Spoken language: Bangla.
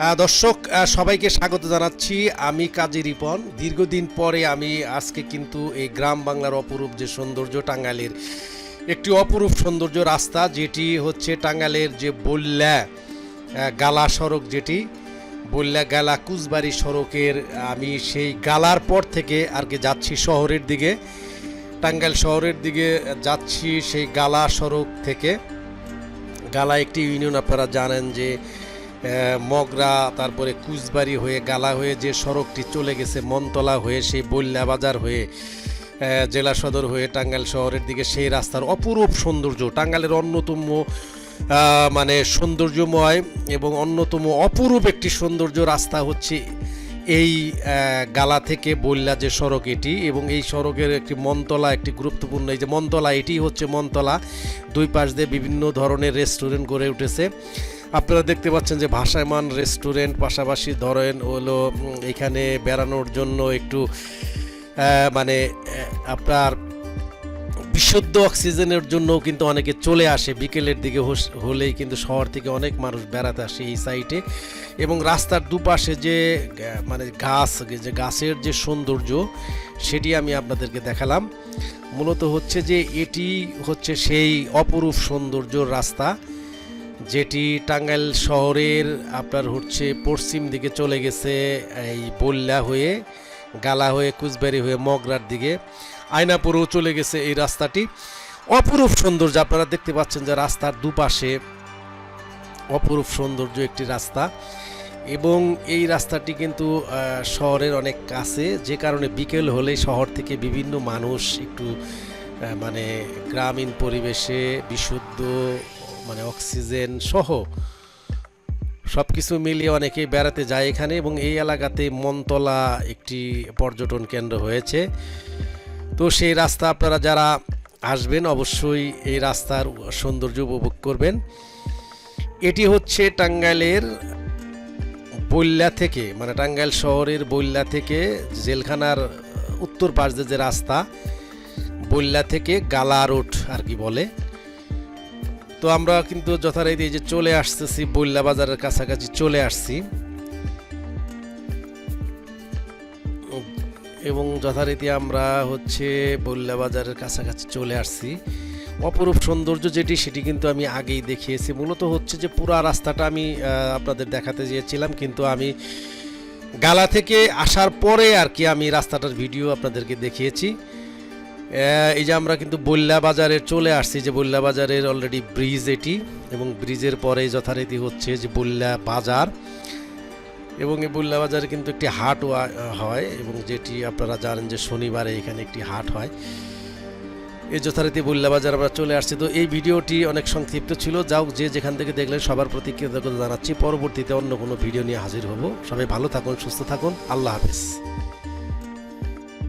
দর্শক সবাইকে স্বাগত জানাচ্ছি। আমি কাজী রিপন। দীর্ঘদিন পরে আমি আজকে কিন্তু এই গ্রাম বাংলার অপরূপ যে সৌন্দর্য, টাঙ্গাইলের একটি অপরূপ সৌন্দর্য রাস্তা, যেটি হচ্ছে টাঙ্গাইলের যে বল্যা গালা সড়ক যেটি, বল্যা গালা কুচবাড়ি সড়কের, আমি সেই গালার পর থেকে আর কি যাচ্ছি শহরের দিকে, টাঙ্গাইল শহরের দিকে যাচ্ছি সেই গালা সড়ক থেকে। গালা একটি ইউনিয়ন আপনারা জানেন যে মগরা, তারপরে কুচবাড়ি হয়ে, গালা হয়ে যে সড়কটি চলে গেছে, মনতলা হয়ে, সেই বল্যা বাজার হয়ে জেলা সদর হয়ে, টাঙ্গাইল শহরের দিকে সেই রাস্তার অপরূপ সৌন্দর্য, টাঙ্গাইলের অন্যতম মানে সৌন্দর্যময় এবং অন্যতম অপরূপ একটি সৌন্দর্য রাস্তা হচ্ছে এই গালা থেকে বললা যে সড়ক এটি এবং এই সড়কের একটি মনতলা, একটি গুরুত্বপূর্ণ এই যে মনতলা এটি হচ্ছে মনতলা। দুই পাশ দিয়ে বিভিন্ন ধরনের রেস্টুরেন্ট গড়ে উঠেছে। আপনারা দেখতে পাচ্ছেন যে ভাষায়মান রেস্টুরেন্ট পাশাপাশি ধরেন হলো এখানে বেড়ানোর জন্য একটু মানে আপনার বিশুদ্ধ অক্সিজেনের জন্য কিন্তু অনেকে চলে আসে। বিকেলের দিকে হলেই কিন্তু শহর থেকে অনেক মানুষ বেড়াতে আসে এই সাইটে এবং রাস্তার দুপাশে যে মানে গাছ যে গাছের যে সৌন্দর্য, সেটি আমি আপনাদেরকে দেখালাম। মূলত হচ্ছে যে এটি হচ্ছে সেই অপরূপ সৌন্দর্যর রাস্তা। যেটি টাঙ্গাইল শহরের আপনার হচ্ছে পশ্চিম দিকে চলে গেছে, এই বল্লা হয়ে, গালা হয়ে কুচবাড়ি হয়ে, মগরার দিকে। আয়নাপুরেও চলে গেছে এই রাস্তাটি। অপরূপ সৌন্দর্য আপনারা দেখতে পাচ্ছেন যে রাস্তার দুপাশে অপরূপ সৌন্দর্য একটি রাস্তা। এবং এই রাস্তাটি কিন্তু শহরের অনেক কাছে। যে কারণে বিকেল হলে শহর থেকে বিভিন্ন মানুষ একটু মানে গ্রামীণ পরিবেশে বিশুদ্ধ মানে অক্সিজেন সহ সব কিছু মিলিয়ে অনেকেই বেড়াতে যায় এখানে এবং এই এলাকাতে মনতলা একটি পর্যটন কেন্দ্র হয়েছে। তো সেই রাস্তা আপনারা যারা আসবেন অবশ্যই এই রাস্তার সৌন্দর্য উপভোগ করবেন। এটি হচ্ছে টাঙ্গাইলের বল্যা থেকে মানে টাঙ্গাইল শহরের বল্যা থেকে জেলখানার উত্তর পাশ যে রাস্তা, বল্যা থেকে গালা রোড আর কি বলে। তো আমরা কিন্তু যথারীতি যে চলে আসতেছি বল্যা বাজারের কাছাকাছি চলে আসছি। এবং যথারীতি আমরা হচ্ছে বল্যা বাজারের কাছাকাছি চলে আসছি। অপরূপ সৌন্দর্য যেটি, সেটি কিন্তু আমি আগেই দেখিয়েছি। মূলত হচ্ছে যে পুরো রাস্তাটা আমি আপনাদের দেখাতে চেয়েছিলাম, কিন্তু আমি গালা থেকে আসার পরে আর কি আমি রাস্তাটার ভিডিও আপনাদেরকে দেখিয়েছি। এই যে আমরা কিন্তু বল্যা বাজারে চলে আসছি, যে বল্যা বাজারের অলরেডি ব্রিজ এটি, এবং ব্রিজের পরে যথারীতি হচ্ছে যে বল্যা বাজার। এবং এই বল্যা বাজারে কিন্তু একটি হাট হয়, এবং যেটি আপনারা জানেন যে শনিবারে এখানে একটি হাট হয়। এই যথারীতি বল্যা বাজার আমরা চলে আসছি। তো এই ভিডিওটি অনেক সংক্ষিপ্ত ছিল। যাও, যে যেখান থেকে দেখলেন সবার প্রতি কৃতজ্ঞতা জানাচ্ছি। পরবর্তীতে অন্য কোনো ভিডিও নিয়ে হাজির হব। সবাই ভালো থাকুন, সুস্থ থাকুন। আল্লাহ হাফিজ।